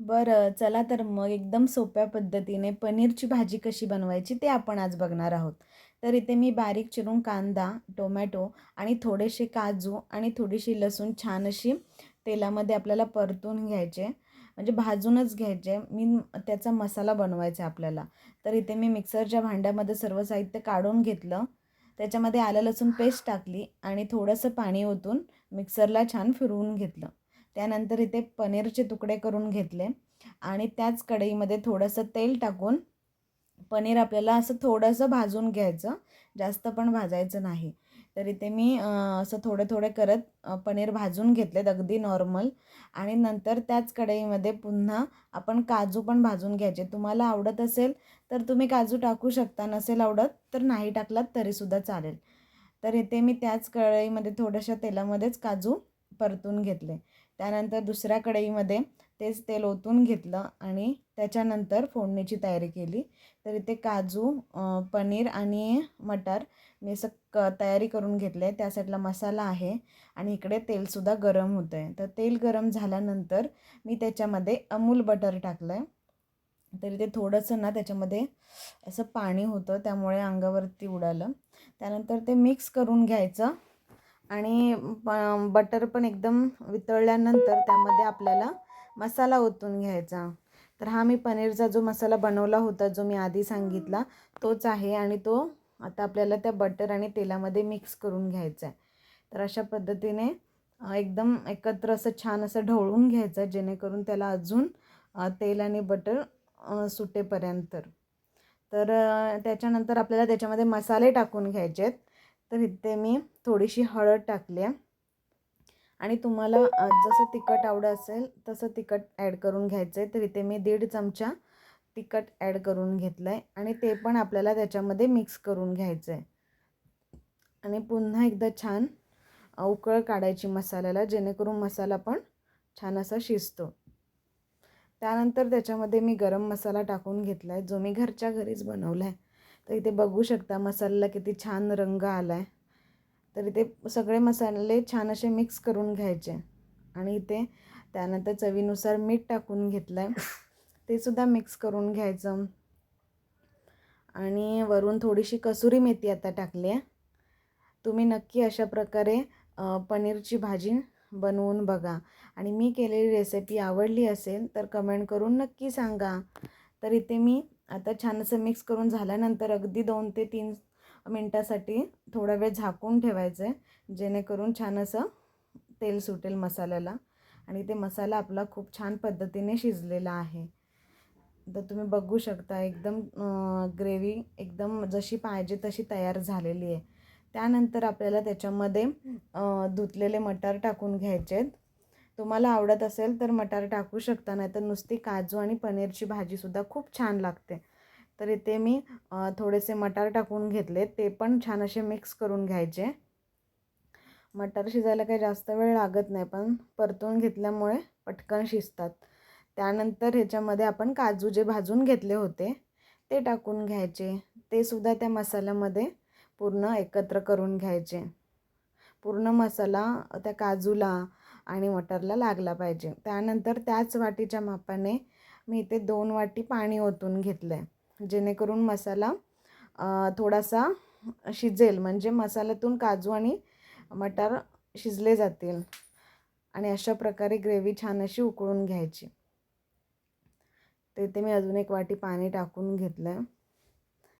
बरं चला तर मग एकदम सोप्या पद्धतीने पनीरची भाजी कशी बनवायची ते आपण आज बघणार आहोत. तर इथे मी बारीक चिरून कांदा टोमॅटो आणि थोडेसे काजू आणि थोडीशी लसूण छान अशी तेलामध्ये आपल्याला परतून घ्यायचे. म्हणजे भाजूनच घ्यायचे. मी त्याचा मसाला बनवायचा आपल्याला. तर इथे मी मिक्सरच्या भांड्यामध्ये सर्व साहित्य काढून घेतलं. त्याच्यामध्ये आलं लसूण पेस्ट टाकली आणि थोडंसं पाणी ओतून मिक्सरला छान फिरवून घेतलं. त्यानंतर इथे पनीरचे तुकडे करून घेतले. आणि त्याच कढईमध्ये थोडंसं तेल टाकून पनीर आपल्याला असं थोडंसं भाजून घ्यायचं. जास्त पण भाजायचं नाही. तर इथे मी असं थोडे थोडे करत पनीर भाजून घेतलेत अगदी नॉर्मल. आणि नंतर त्याच कढईमध्ये पुन्हा आपण काजू पण भाजून घ्यायचे. तुम्हाला आवडत असेल तर तुम्ही काजू टाकू शकता नसेल आवडत तर नाही टाकलात तरीसुद्धा चालेल. तर इथे मी त्याच कढईमध्ये थोड्याशा तेलामध्येच काजू परतून घेतले. त्यानंतर दुसऱ्या कढईमध्ये तेच तेल ओतून घेतलं आणि त्याच्यानंतर फोडणीची तयारी केली. तर इथे काजू पनीर आणि मटार मी असं क तयारी करून घेतलं. आहे त्या साईडला मसाला आहे आणि इकडे तेलसुद्धा गरम होतं आहे तर तेल गरम झाल्यानंतर मी त्याच्यामध्ये अमूल बटर टाकलं आहे तर इथे थोडंसं ना त्याच्यामध्ये असं पाणी होतं त्यामुळे अंगावरती उडालं. त्यानंतर ते मिक्स करून घ्यायचं. आणि प बटर पण एकदम वितळल्यानंतर त्यामध्ये आपल्याला मसाला ओतून घ्यायचा. तर हा मी पनीरचा जो मसाला बनवला होता जो मी आधी सांगितला तोच आहे आणि तो आता आपल्याला त्या बटर आणि तेलामध्ये मिक्स करून घ्यायचा आहे. तर अशा पद्धतीने एकदम एकत्र असं छान असं ढवळून घ्यायचं जेणेकरून त्याला अजून तेल आणि बटर सुटेपर्यंत. तर त्याच्यानंतर आपल्याला त्याच्यामध्ये मसाले टाकून घ्यायचे आहेत तर इथे मी थोडीशी हळद टाकली आहे. आणि तुम्हाला जसं तिखट आवडं असेल तसं तिखट ॲड करून घ्यायचं आहे तर इथे मी दीड चमचा तिखट ॲड करून घेतलं आहे आणि ते पण आपल्याला त्याच्यामध्ये मिक्स करून घ्यायचं आहे आणि पुन्हा एकदा छान उकळ काढायची मसाल्याला जेणेकरून मसाला पण छान असा शिजतो. त्यानंतर त्याच्यामध्ये मी गरम मसाला टाकून घेतला आहे जो मी घरच्या घरीच बनवला आहे तर इथे बघू शकता मसाल्याला किती छान रंग आला आहे तर इथे सगळे मसाले छान असे मिक्स करून घ्यायचे. आणि इथे त्यानंतर चवीनुसार मीठ टाकून घेतलं आहे ते सुद्धा मिक्स करून घ्यायचं. आणि वरून थोडीशी कसुरी मेथी आता टाकली आहे. तुम्ही नक्की अशा प्रकारे पनीरची भाजी बनवून बघा. आणि मी केलेली रेसिपी आवडली असेल तर कमेंट करून नक्की सांगा. तर इथे मी आता छान असं मिक्स करून झाल्यानंतर अगदी दोन ते तीन मिनटासाठी थोडा वेळ झाकून ठेवायचं आहे जेणेकरून छान असं तेल सुटेल मसाल्याला. आणि ते मसाला आपला खूप छान पद्धतीने शिजलेला आहे. तर तुम्ही बघू शकता एकदम ग्रेव्ही एकदम जशी पाहिजे तशी तयार झालेली आहे. त्यानंतर आपल्याला त्याच्यामध्ये धुतलेले मटार टाकून घ्यायचे आहेत तुम्हाला आवडत असेल तर मटार टाकू शकता नाही तर नुसती काजू आणि पनीरची भाजीसुद्धा खूप छान लागते. तर इथे मी थोडेसे मटार टाकून घेतले ते पण छान असे मिक्स करून घ्यायचे. मटार शिजायला काही जास्त वेळ लागत नाही पण परतून घेतल्यामुळे पटकन शिजतात. त्यानंतर ह्याच्यामध्ये आपण काजू जे भाजून घेतले होते ते टाकून घ्यायचे. ते सुद्धा त्या मसाल्यामध्ये पूर्ण एकत्र करून घ्यायचे. पूर्ण मसाला त्या काजूला आणि मटरला लागला पाहिजे. त्यानंतर त्याच वाटीच्या मापाने मी इथे दोन वाटी पाणी ओतून घेतलं आहे जेणेकरून मसाला थोडासा शिजेल. म्हणजे मसाल्यातून काजू आणि मटार शिजले जातील. आणि अशा प्रकारे ग्रेव्ही छान अशी उकळून घ्यायची. तर इथे मी अजून एक वाटी पाणी टाकून घेतलं आहे